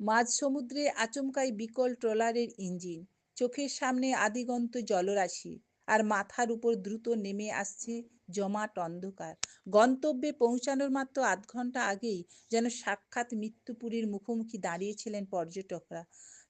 মাঝ সমুদ্রে আচমকাই বিকল ট্রলারের ইঞ্জিন, চোখের সামনে আদিগন্ত জলরাশি, আর মাথার উপর দ্রুত নেমে আসছে জমাট অন্ধকার। গন্তব্যে পৌঁছানোর মাত্র আধ ঘণ্টা আগেই যেন সাক্ষাৎ মৃত্যুপুরীর মুখোমুখি দাঁড়িয়েছিলেন পর্যটকরা।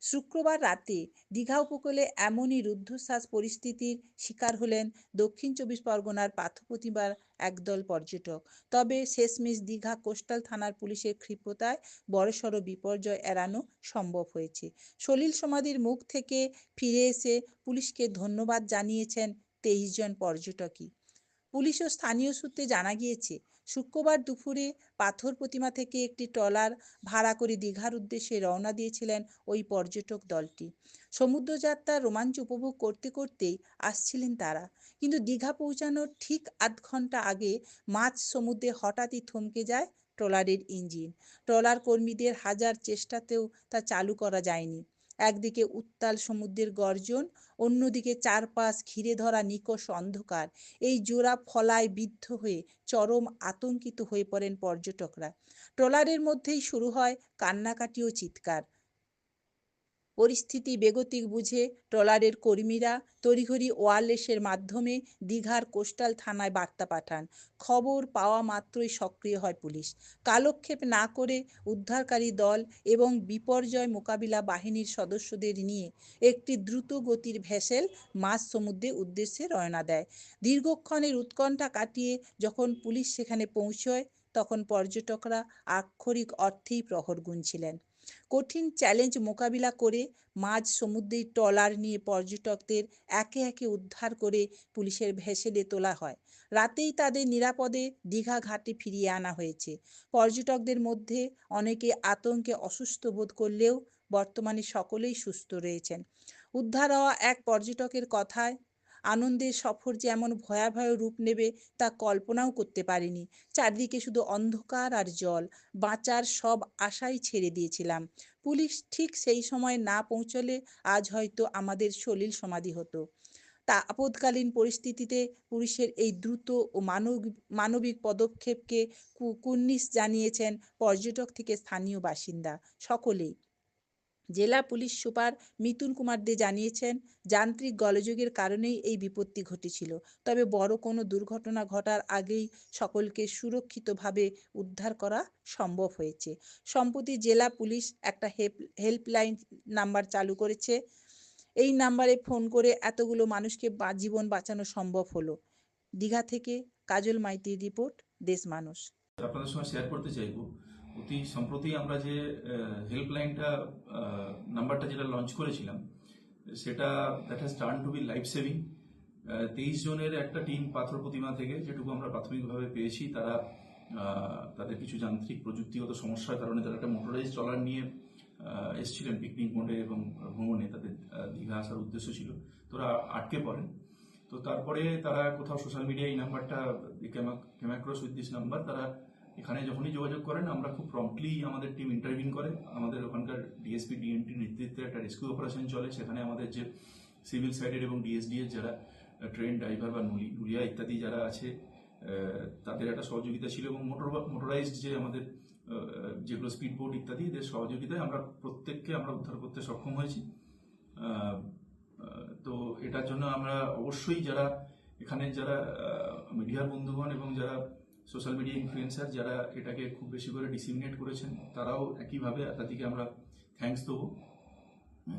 শুক্রবার রাতে দীঘা উপকূলে এমনই রুদ্ধশ্বাস পরিস্থিতির শিকার হলেন দক্ষিণ চব্বিশ পরগনার পাথপ্রতিমার একদল পর্যটক। তবে শেষমেশ দীঘা কোস্টাল থানার পুলিশের ক্ষিপ্রতায় বড়সড় বিপর্যয় এড়ানো সম্ভব হয়েছে। সলিল সমাধির মুখ থেকে ফিরে এসে পুলিশকে ধন্যবাদ জানিয়েছেন তেইশ জন পর্যটকই। পুলিশ ও স্থানীয় সূত্রে জানা গিয়েছে শুক্রবার দুপুরে পাথর প্রতিমা থেকে একটি ট্রলার ভাড়া করে দীঘার উদ্দেশ্যে রওনা দিয়েছিলেন ওই পর্যটক দলটি। সমুদ্রযাত্রার রোমাঞ্চ উপভোগ করতে করতেই আসছিলেন তারা। কিন্তু দীঘা পৌঁছানোর ঠিক আধ ঘণ্টা আগে মাঝ সমুদ্রে হঠাৎই থমকে যায় ট্রলারের ইঞ্জিন। ট্রলার কর্মীদের হাজার চেষ্টাতেও তা চালু করা যায়নি। একদিকে উত্তাল সমুদ্রের গর্জন, অন্যদিকে চারপাশ ঘিরে ধরা নিকষ অন্ধকার। এই জোড়া ফলায় বিদ্ধ হয়ে চরম আতঙ্কিত হয়ে পড়েন পর্যটকরা। ট্রলারের মধ্যেই শুরু হয় কান্নাকাটি ও চিৎকার। পরিস্থিতি বেগতিক বুঝে ট্রলারের কর্মীরা তড়িঘড়ি ওয়ারলেসের মাধ্যমে দীঘার কোস্টাল থানায় বার্তা পাঠান। খবর পাওয়া মাত্রই সক্রিয় হয় পুলিশ। কালক্ষেপ না করে উদ্ধারকারী দল এবং বিপর্যয় মোকাবিলা বাহিনীর সদস্যদের নিয়ে একটি দ্রুত গতির ভেসেল মাঝ সমুদ্রে উদ্দেশ্যে রওনা দেয়। দীর্ঘক্ষণের উৎকণ্ঠা কাটিয়ে যখন পুলিশ সেখানে পৌঁছয়, তখন পর্যটকরা আক্ষরিক অর্থেই প্রহর গুনছিলেন। কঠিন চ্যালেঞ্জ মোকাবিলা করে মাঝ সমুদ্রের ট্রলার নিয়ে পর্যটকদের একে একে উদ্ধার করে পুলিশের ভেসেলে তোলা হয়। রাতেই তাদের নিরাপদে দীঘা ঘাটে ফিরিয়ে আনা হয়েছে। পর্যটকদের মধ্যে অনেকে আতঙ্কে অসুস্থ বোধ করলেও বর্তমানে সকলেই সুস্থ রয়েছেন। উদ্ধার হওয়া এক পর্যটকের কথায় আনন্দের সফর যে এমন ভয়াবহ রূপ নেবে তা কল্পনাও করতে পারিনি। চারদিকে শুধু অন্ধকার আর জল। বাঁচার সব আশাই ছেড়ে দিয়েছিলাম। পুলিশ ঠিক সেই সময় না পৌঁছলে আজ হয়তো আমাদের সলিল সমাধি হতো। তা আপদকালীন পরিস্থিতিতে পুলিশের এই দ্রুত ও মানবিক মানবিক পদক্ষেপকে কুর্নিশ জানিয়েছেন পর্যটক থেকে স্থানীয় বাসিন্দা। সকলেই জেলা পুলিশ সুপার মিতুন কুমার দে জানিয়েছেন, যান্ত্রিক গলযোগের কারণেই এই বিপত্তি ঘটেছিল। তবে বড় কোনো দুর্ঘটনা ঘটার আগেই সকলকে সুরক্ষিতভাবে উদ্ধার করা সম্ভব হয়েছে। সম্প্রতি জেলা পুলিশ একটা হেল্পলাইন নাম্বার চালু করেছে। এই নাম্বারে ফোন করে এতগুলো মানুষকে জীবন বাঁচানো সম্ভব হলো। দীঘা থেকে কাজল মাইতির রিপোর্ট, দেশ মানুষ। আপনাদের সঙ্গে শেয়ার করতে চাইব। অতি সম্প্রতি আমরা যে হেল্পলাইনটা নাম্বারটা যেটা লঞ্চ করেছিলাম, সেটা that has turn to be life saving তেইশ জনের একটা টিম পাথর প্রতিমা থেকে যেটুকু আমরা প্রাথমিকভাবে পেয়েছি, তারা তাদের কিছু যান্ত্রিক প্রযুক্তিগত সমস্যার কারণে তারা একটা মোটরাইজ ট্রলার নিয়ে এসেছিলেন পিকনিক মোডে এবং ভ্রমণে। তাদের দীঘা আসার উদ্দেশ্য ছিল। তোরা আটকে পড়েন। তো তারপরে তারা কোথাও সোশ্যাল মিডিয়ায় এই নাম্বারটা ক্যামাক্রস উইথ দিস নাম্বার তারা এখানে যখনই যোগাযোগ করেন, আমরা খুব প্রম্পটলি আমাদের টিম ইন্টারভিউ করে। আমাদের ওখানকার ডিএসপি ডিএনটি নেতৃত্বে একটা রেস্কিউ অপারেশন চলে। সেখানে আমাদের যে সিভিল সাইডের এবং ডিএসডিএস যারা ট্রেন ড্রাইভার বা নুলি, নুলিয়া ইত্যাদি যারা আছে তাদের একটা সহযোগিতা ছিল এবং মোটর মোটরাইজড যে আমাদের যেগুলো স্পিড বোট ইত্যাদি, এদের সহযোগিতায় আমরা প্রত্যেককে আমরা উদ্ধার করতে সক্ষম হয়েছি। তো এটার জন্য আমরা অবশ্যই যারা এখানে যারা মিডিয়ার বন্ধুগণ এবং যারা সোশ্যাল মিডিয়া ইনফ্লুয়েন্সার যারা এটাকে খুব বেশি করে ডিসিমিনেট করেছেন, তারাও একইভাবে তাদেরকে আমরা থ্যাংকস দেবো।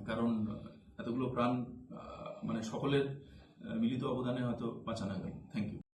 কারণ এতগুলো প্রাণ মানে সকলের মিলিত অবদানে হয়তো বাঁচানো গেল থ্যাংক ইউ